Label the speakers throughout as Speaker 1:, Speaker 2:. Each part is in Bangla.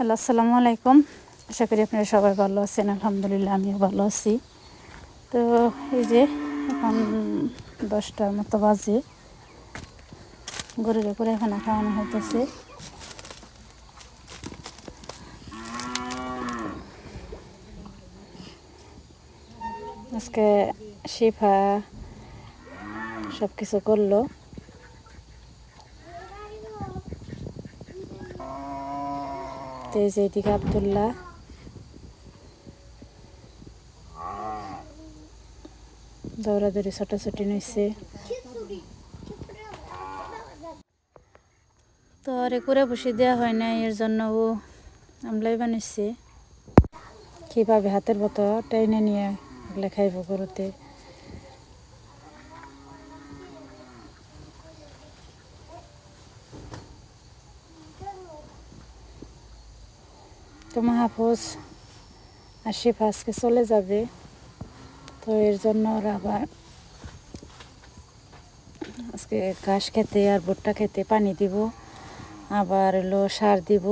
Speaker 1: হ্যালো, আসসালামু আলাইকুম। আশা করি আপনারা সবাই ভালো আছেন, আলহামদুলিল্লাহ আমিও ভালো আছি। তো এই যে এখন দশটার মতো বাজে, গরুর করে এখানে খাওয়ানো হইতেছে। আজকে শিফা সব কিছু করল। তো এই যে এদিকে আবদুল্লাহ। দৌড়াদৌড়ি ছোটাছুটি নিচ্ছে তো আরে করে বসে দেওয়া হয় না এর জন্য ও আমলাই বানিয়েছে কীভাবে হাতের মতো টাইনে নিয়ে এগুলো খাইব গরুতে। তো মাহফুজ আশিফ আজকে চলে যাবে, তো এর জন্য ওরা আবার আজকে ঘাস খেতে আর ভুট্টা খেতে পানি দিব, আবার হলো সার দিব।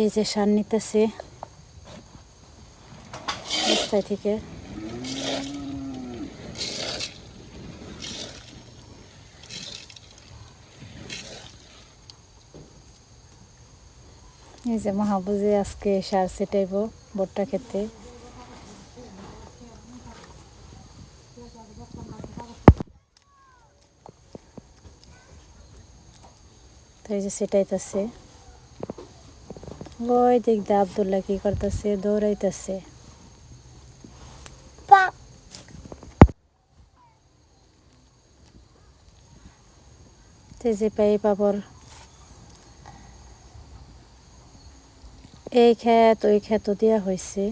Speaker 1: এই যে সার নিতেছে রাস্তায় থেকে। এই যে মাহবুজে আজকে সার ছিটাইব ভুট্টা খেতে। এই যে সেটাইতেছে ওই দেখ দা আবদুল্লাহ কি করতেছে? দৌড়াইতেছে। তো এই যে পাই পাপড় এই ক্ষেত ওই ক্ষেত দেওয়া হয়েছে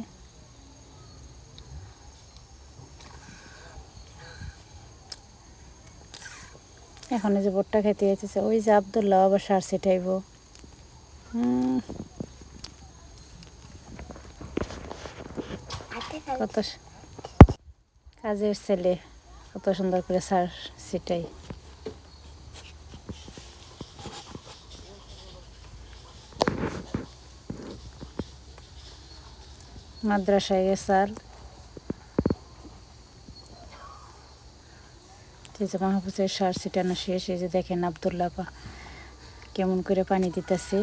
Speaker 1: এখন যে ভুট্টা খেতে যাইতেছে, ওই যে আবদুল্লাহ আবার সার ছিটাইব। কত কাজের ছেলে, কত সুন্দর করে সার ছিটাই। মাদ্রাসায় আর এই যে মাহফুজের সার ছিটানো শেষ, এই যে দেখেন আবদুল্লাপা কেমন করে পানি দিতেছে।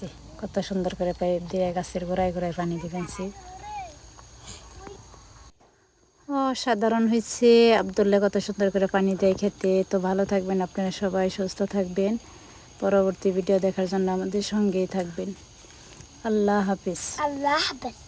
Speaker 1: যে, কত সুন্দর করে পাইপ দিয়ে গাছের গোড়ায় গোড়ায় পানি দিবেনছি অসাধারণ হয়েছে। আবদুল্লাহ কত সুন্দর করে পানি দেয় খেতে। তো ভালো থাকবেন আপনারা সবাই, সুস্থ থাকবেন। পরবর্তী ভিডিও দেখার জন্য আমাদের সঙ্গেই থাকবেন। আল্লাহ হাফিজ।
Speaker 2: আল্লাহ Hafiz.